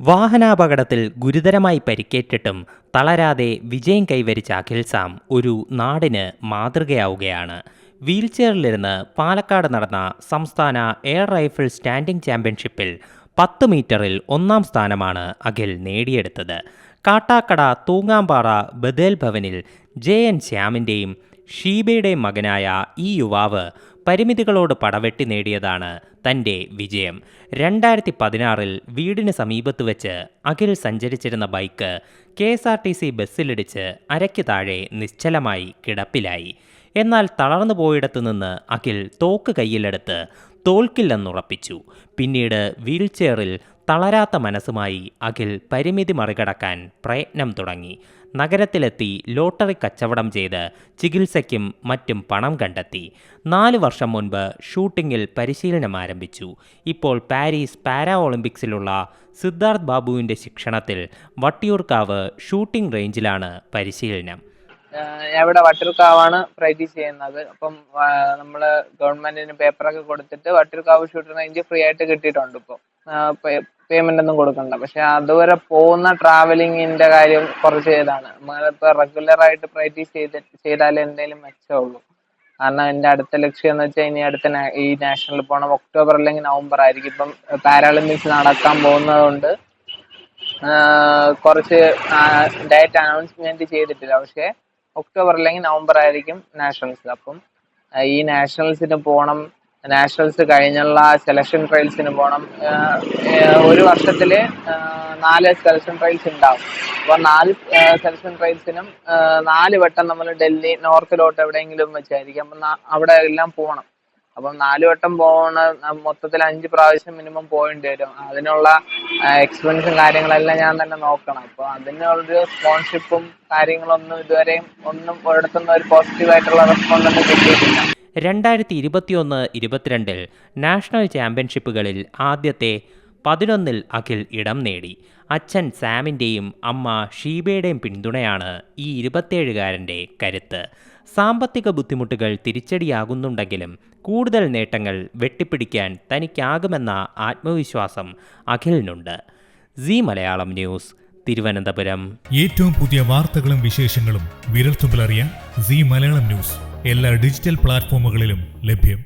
വാഹനാപകടത്തിൽ ഗുരുതരമായി പരിക്കേറ്റിട്ടും തളരാതെ വിജയം കൈവരിച്ച അഖിൽ സാം ഒരു നാടിന് മാതൃകയാവുകയാണ്. വീൽചെയറിലിരുന്ന് പാലക്കാട് നടന്ന സംസ്ഥാന എയർ റൈഫിൾ സ്റ്റാൻഡിംഗ് ചാമ്പ്യൻഷിപ്പിൽ പത്ത് മീറ്ററിൽ ഒന്നാം സ്ഥാനമാണ് അഖിൽ നേടിയെടുത്തത്. കാട്ടാക്കട തൂങ്ങാമ്പാറ ബദേൽ ഭവനിൽ ജെ എൻ ശ്യാമിന്റെയും ഷീബയുടെയും മകനായ ഈ യുവാവ് പരിമിതികളോട് പടവെട്ടി നേടിയതാണ് തന്റെ വിജയം. രണ്ടായിരത്തി പതിനാറിൽ വീടിന് സമീപത്ത് വെച്ച് അഖിൽ സഞ്ചരിച്ചിരുന്ന bike K S R T C ബസ്സിലിടിച്ച് അരയ്ക്ക് താഴെ നിശ്ചലമായി കിടപ്പിലായി. എന്നാൽ തളർന്നു പോയിടത്തു നിന്ന് അഖിൽ തോക്ക് കയ്യിലെടുത്ത് തോൽക്കില്ലെന്നുറപ്പിച്ചു. പിന്നീട് വീൽചെയറിൽ തളരാത്ത മനസ്സുമായി അഖിൽ പരിമിതി മറികടക്കാൻ പ്രയത്നം തുടങ്ങി. നഗരത്തിലെത്തി ലോട്ടറി കച്ചവടം ചെയ്ത് ചികിത്സയ്ക്കും മറ്റും പണം കണ്ടെത്തി. നാല് വർഷം മുൻപ് ഷൂട്ടിങ്ങിൽ പരിശീലനം ആരംഭിച്ചു. ഇപ്പോൾ പാരീസ് പാരാ ഒളിമ്പിക്സിലുള്ള സിദ്ധാർത്ഥ് ബാബുവിന്റെ ശിക്ഷണത്തിൽ വട്ടിയൂർക്കാവ് ഷൂട്ടിംഗ് റേഞ്ചിലാണ് പരിശീലനം. ഞാൻ ഇവിടെ വട്ടിയൂർക്കാവാണ് പ്രാക്ടീസ് ചെയ്യുന്നത്? അപ്പം നമ്മൾ ഗവൺമെന്റിന് പേപ്പറൊക്കെ കൊടുത്തിട്ട് വട്ടിയൂർക്കാവ് ഷൂട്ടിംഗ് റേഞ്ച് ഫ്രീ ആയിട്ട് കിട്ടിയിട്ടുണ്ട് ഇപ്പോൾ പേയ്മെന്റ് ഒന്നും കൊടുക്കണ്ട. പക്ഷെ അതുവരെ പോകുന്ന ട്രാവലിങ്ങിന്റെ കാര്യം കുറച്ച് ഇതാണ്. നമ്മളിപ്പോ റെഗുലർ ആയിട്ട് പ്രാക്ടീസ് ചെയ്ത് ചെയ്താലേ എന്തെങ്കിലും മെച്ചമുള്ളൂ. കാരണം എന്റെ അടുത്ത ലക്ഷ്യം എന്ന് വെച്ചാൽ ഇനി അടുത്ത ഈ നാഷണൽ പോകണം ഒക്ടോബർ അല്ലെങ്കിൽ നവംബർ ആയിരിക്കും. ഇപ്പം പാരാളിമ്പിക്സ് നടക്കാൻ പോകുന്നതുകൊണ്ട് കുറച്ച് ഡയറ്റ് അനൗൺസ്മെന്റ് ചെയ്തിട്ടില്ല. പക്ഷെ ഒക്ടോബർ അല്ലെങ്കിൽ നവംബർ ആയിരിക്കും നാഷണൽസ് അപ്പം ഈ നാഷണൽസിന് പോകണം നാഷണൽസ് കഴിഞ്ഞുള്ള സെലക്ഷൻ ട്രയൽസിന് പോകണം ഒരു വർഷത്തിൽ നാല് സെലക്ഷൻ ട്രയൽസ് ഉണ്ടാവും. അപ്പൊ നാല് സെലക്ഷൻ ട്രയൽസിനും നാല് വട്ടം നമ്മൾ ഡൽഹി നോർത്തിലോട്ട് എവിടെയെങ്കിലും വെച്ചായിരിക്കും. അപ്പം അവിടെ എല്ലാം പോകണം അപ്പം നാല് വട്ടം പോണ മൊത്തത്തിൽ അഞ്ച് പ്രാവശ്യം മിനിമം പോയിന്റ് വരും. അതിനുള്ള എക്സ്പെൻസും കാര്യങ്ങളെല്ലാം ഞാൻ തന്നെ നോക്കണം. അപ്പൊ അതിനൊരു സ്പോൺഷിപ്പും കാര്യങ്ങളൊന്നും ഇതുവരെയും ഒന്നും ഒരിടത്തുനിന്ന് ഒരു പോസിറ്റീവ് ആയിട്ടുള്ള റെസ്പോണ്ട് ഒന്നും കിട്ടിയിട്ടില്ല. രണ്ടായിരത്തി ഇരുപത്തിയൊന്ന് ഇരുപത്തിരണ്ടിൽ നാഷണൽ ചാമ്പ്യൻഷിപ്പുകളിൽ ആദ്യത്തെ പതിനൊന്നിൽ അഖിൽ ഇടം നേടി. അച്ഛൻ സാമിന്റെയും അമ്മ ഷീബയുടെയും പിന്തുണയാണ് ഈ ഇരുപത്തേഴുകാരന്റെ കരുത്ത്. സാമ്പത്തിക ബുദ്ധിമുട്ടുകൾ തിരിച്ചടിയാകുന്നുണ്ടെങ്കിലും കൂടുതൽ നേട്ടങ്ങൾ വെട്ടിപ്പിടിക്കാൻ തനിക്കാകുമെന്ന ആത്മവിശ്വാസം അഖിലിനുണ്ട്. C Malayalam news Thiruvananthapuram. ഏറ്റവും പുതിയ വാർത്തകളും വിശേഷങ്ങളും വിരൽത്തുമ്പിലറിയാൻ സി മലയാളം ന്യൂസ്. എല്ലാ ഡിജിറ്റൽ പ്ലാറ്റ്ഫോമുകളിലും ലഭ്യം.